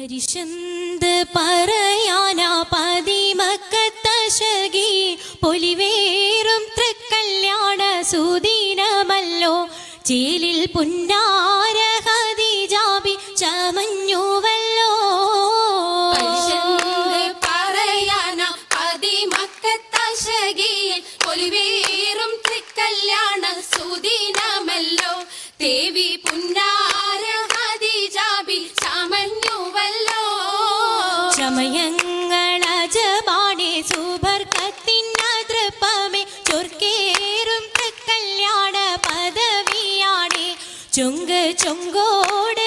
പരിശന്ത് പറയാനാ പതിമക്കത്തശകി. പൊലിവേറും തൃക്കല്യാണ സുദീനമല്ലോ. ചേലിൽ പുന്നാര ചൊങ്ക് ചൊങ്കോട്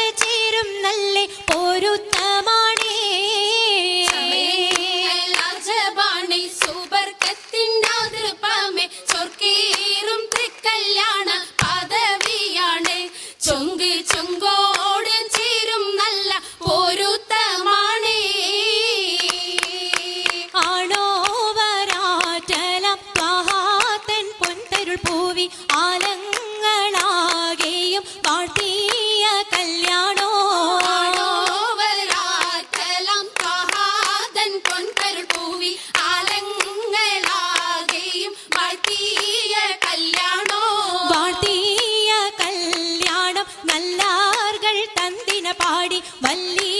പാടി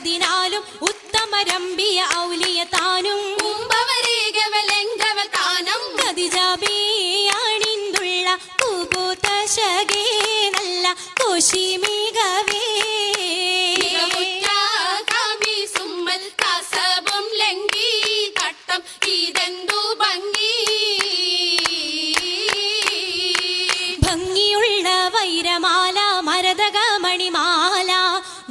ದಿನಾ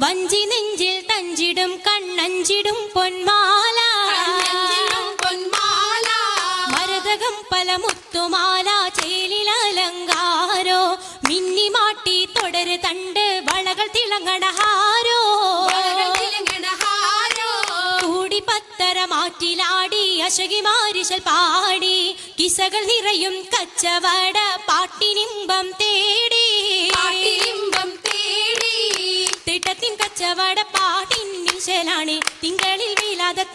വഞ്ചി നെഞ്ചിൽ തഞ്ചിടും കണ്ണഞ്ചിടും പൊന്മാല. പൊന്മാല. മരതകം പല മുത്തുമാല ചേലിലലങ്കാരോ മിന്നിമാട്ടി തുടര് തണ്ട് വളകൾ തിളങ്ങണഹാരോ മാറ്റിലാടി അശകിമാരിശൽ പാടി. കിസകൾ നിറയും കച്ചവട പാട്ടിനിമ്പം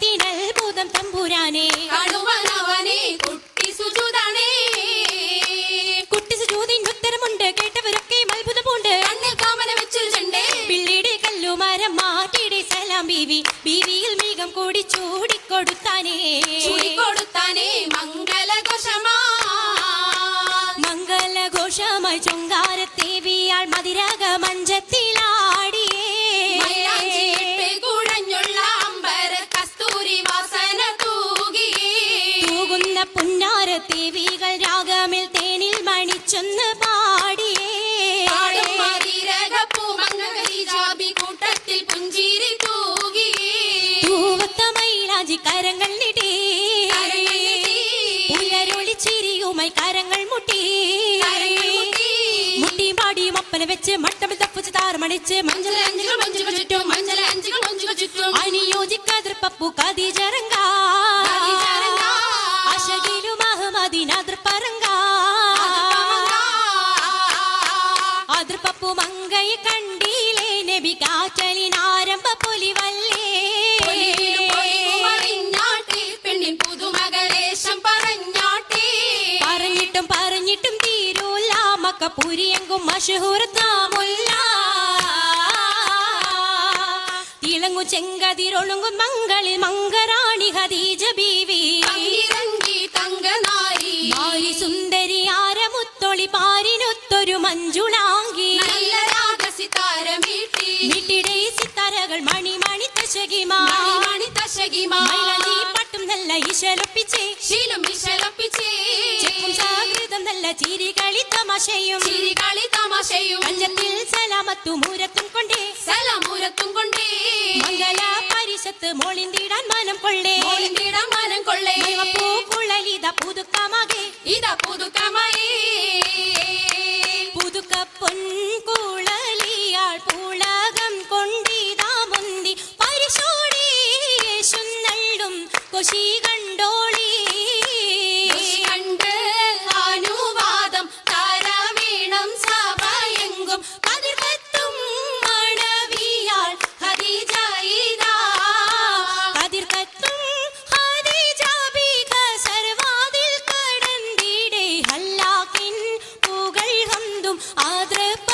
വിലാദത്തിനൽ ഭൂതം തമ്പുരാനെ. കാണുവാനവനെ കുട്ടി സുജുതാണേ. കുട്ടി സുജൂതിന് ഉത്തരമുണ്ട് കേട്ടവരൊക്കെ അത്ഭുതമുണ്ട്. കണ്ണിൽ കാമന വെച്ചൊരു ചെണ്ടേ പിള്ളിയുടെ കല്ലുമരം മാറ്റിയുടെ സലാം ബീവി. ബീവിയിൽ മീകം കൂടി ചൂടിക്കൊടുത്താനേ. ചുടിക്കൊടുത്താനേ മംഗലഘോഷമാ. മംഗലഘോഷമായി ചൊങ്കാരത്തേവിയാൾ മതിരക തൂകുന്ന പുന്നാരത്തേവികൾ രാഗമിൽ തേനിൽ മണിച്ചൊന്ന് പാടിയേ. കൂട്ടത്തിൽ പുഞ്ചിരി തൂകിയേ തൂവത്ത മൈലാജി കരങ്ങൾ നിടേ. കരങ്ങൾ നീട്ടി. പുലരൊളി ചിരിയുമായി കരങ്ങൾ മുട്ടി. മുട്ടി. പാടി വെച്ച് മട്ടമിൽ തപ്പിച്ച് താറുമണിച്ച് മഞ്ചല അഞ്ചുകൾ മഞ്ചുകൾ ചുറ്റും മഞ്ചല അഞ്ചുകൾ മഞ്ചുകൾ ചുറ്റും. അനുയോജിക്കാതിർ പപ്പു അതിർപ്പപ്പു മങ്കൈ കണ്ടീലേ നബി കാറ്റലിൻ ആരംഭ പൊലിവല്ലേ. പെണ്ണിൻ പുതുമകലേശം പറഞ്ഞാട്ടി. പറഞ്ഞിട്ടും പറഞ്ഞിട്ടും തീരൂല്ല മക്കപ്പുരിയെങ്കും മഷഹൂർ താമുല്ല. തിളങ്ങു ചെങ്കതിരൊളുങ്കും മങ്ങളിൽ മംഗരാണി ഹദീജ ബീവി. തങ്കനാരി സുന്ദരി ആരമുത്തൊളി പാരി പാരിനൊത്തൊരു മഞ്ജുളാങ്കി. നല്ല രാഗസിതാരമീട്ടി വീട്ടിടെ സിത്താരകൾ മണി തശകിമാ മണി തശകിമാ പട്ടും നല്ല ഇശലൊപ്പിച്ചേ ശീലം ഇശലൊപ്പിച്ചേ ചെക്കും സാകൃതം നല്ല ചിരികളി തമാശയും. ചിരികളി തമാശയും. അഞ്ചത്തിൽ സലാമത്തു മൂരത്തും കൊണ്ടേ. സലാമൂരത്തും കൊണ്ടേ. മംഗല പരിശത്ത് മോളിന്തിടാൻ മനം കൊള്ളേ. മോളിന്തിടാൻ മനം കൊള്ളേ. പൂക്കുഴലിത പുതുക്കമാകെ. ഇതാ പുതുക്കമായി. Madre